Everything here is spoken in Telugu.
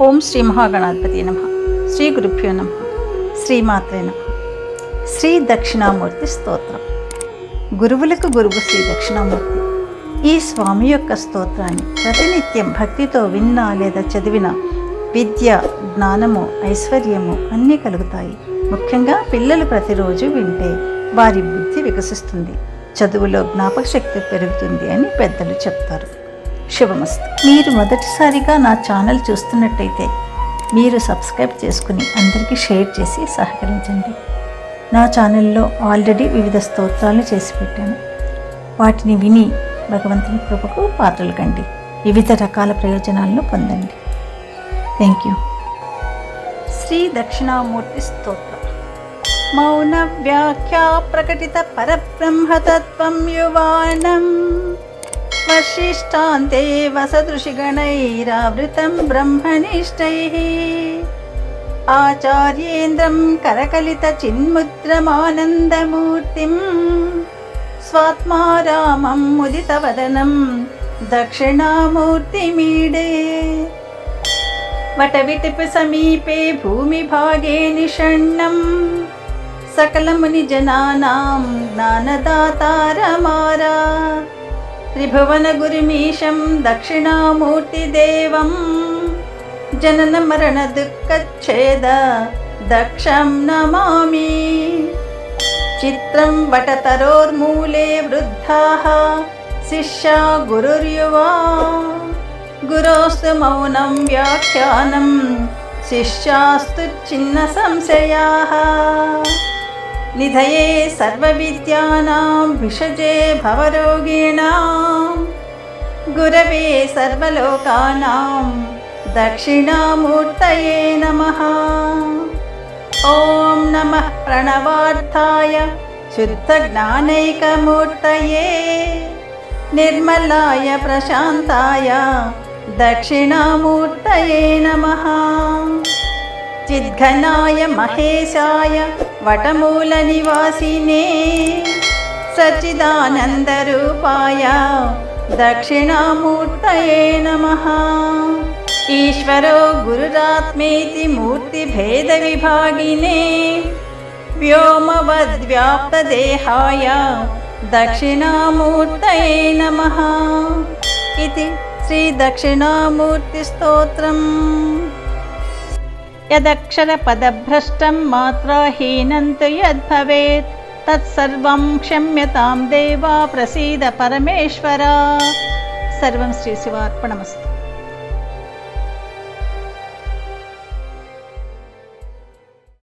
ఓం శ్రీ మహాగణాధిపతి నమ. శ్రీ గురుభ్యో నమ. శ్రీమాత్రే నమ. శ్రీ దక్షిణామూర్తి స్తోత్రం. గురువులకు గురువు శ్రీ దక్షిణామూర్తి. ఈ స్వామి యొక్క స్తోత్రాన్ని ప్రతినిత్యం భక్తితో విన్నా లేదా చదివిన విద్య జ్ఞానము ఐశ్వర్యము అన్నీ కలుగుతాయి. ముఖ్యంగా పిల్లలు ప్రతిరోజు వింటే వారి బుద్ధి వికసిస్తుంది. చదువులో జ్ఞాపక శక్తి పెరుగుతుంది అని పెద్దలు చెప్తారు. శుభమస్తు. మీరు మొదటిసారిగా నా ఛానల్ చూస్తున్నట్టయితే మీరు సబ్స్క్రైబ్ చేసుకుని అందరికీ షేర్ చేసి సహకరించండి. నా ఛానల్లో ఆల్రెడీ వివిధ స్తోత్రాలు చేసి పెట్టాను. వాటిని విని భగవంతుని కృపకు పాత్రలు కండి. వివిధ రకాల ప్రయోజనాలను పొందండి. థ్యాంక్ యూ శ్రీ దక్షిణామూర్తి స్తోత్రం. మౌన వ్యాఖ్యా ప్రకటిత పరబ్రహ్మతత్వం యువానం. शिष्टान्ते वसदृषिगणैरावृतं ब्रह्मनिष्ठैः। आचार्येन्द्रं करकलितचिन्मुद्रमानन्दमूर्तिं स्वात्मा रामं मुदितवदनं दक्षिणामूर्तिमीडे। वटविटिपसमीपे भूमिभागे निषण्णम्। सकलमुनिजनानां ज्ञानदातारमारा। त्रिभुवनगुरुमीशं दक्षिणामूर्तिदेवं जननमरणदुःखच्छेद दक्षं नमामि चित्रं वटतरोर्मूले वृद्धाः शिष्या गुरुर्युवा गुरोस्तु मौनं व्याख्यानं शिष्यास्तु छिन्नसंशयाः निधये सर्वविद्यानां विषजे भवरोगिणां गुरवे सर्वलोकानां दक्षिणामूर्तये नमः। ॐ नमः प्रणवार्थाय शुद्धज्ञानैकमूर्तये। निर्मलाय प्रशान्ताय दक्षिणामूर्तये नमः। चिद्घनाय महेशाय वटमूलनिवासिने। सच्चिदानन्दरूपाय दक्षिणामूर्तये नमः। ईश्वरो गुरुरात्मेति मूर्तिभेदविभागिने व्योमवद्व्याप्तदेहाय दक्षिणामूर्तये नमः इति श्रीदक्षिणामूर्तिस्तोत्रम्। यदक्षरपदभ्रष्टं मात्राहीनं तु यद्भवेत् తత్సర్వం క్షమ్యతాం దేవా ప్రసీద పరమేశ్వర. సర్వం శ్రీ శివార్పణమస్తు.